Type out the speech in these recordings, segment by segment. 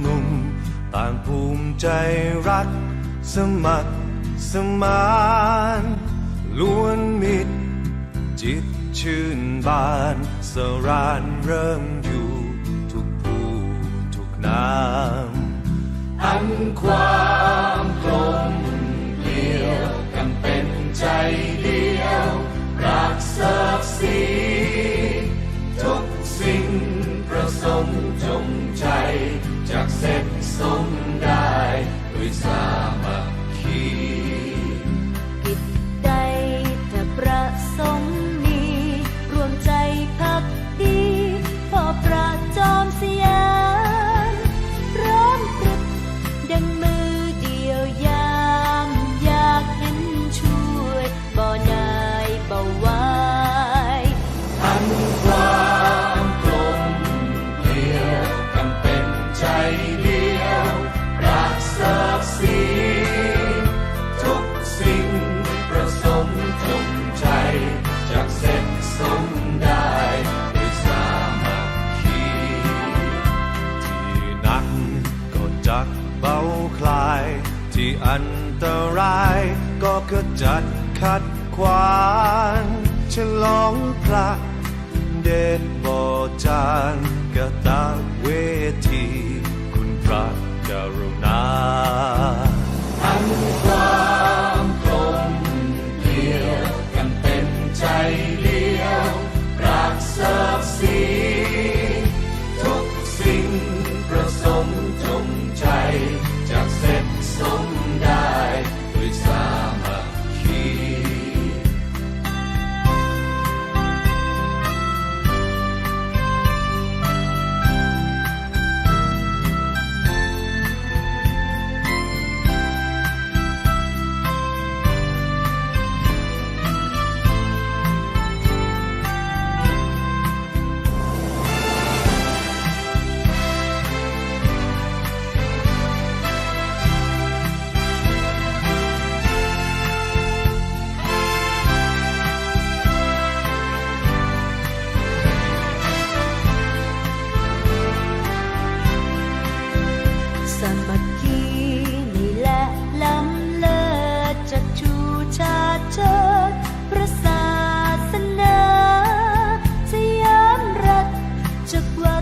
หนุ่ม ต่างภูมิใจรัก สมัครสมานล้วนมิตร จิตชื่นบานสรานเริ่มอยู่ ทุกภูมิทุกนามอันควา สมจงใจจากเสร็จสม ที่อันตรายก็ขจัดขัดขวางฉลองพระเดชบอจานกระตา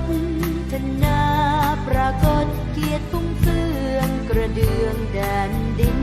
ดธนาปรากฏเกียรติฟุ้งเฟืองกระเดืองแดนดิน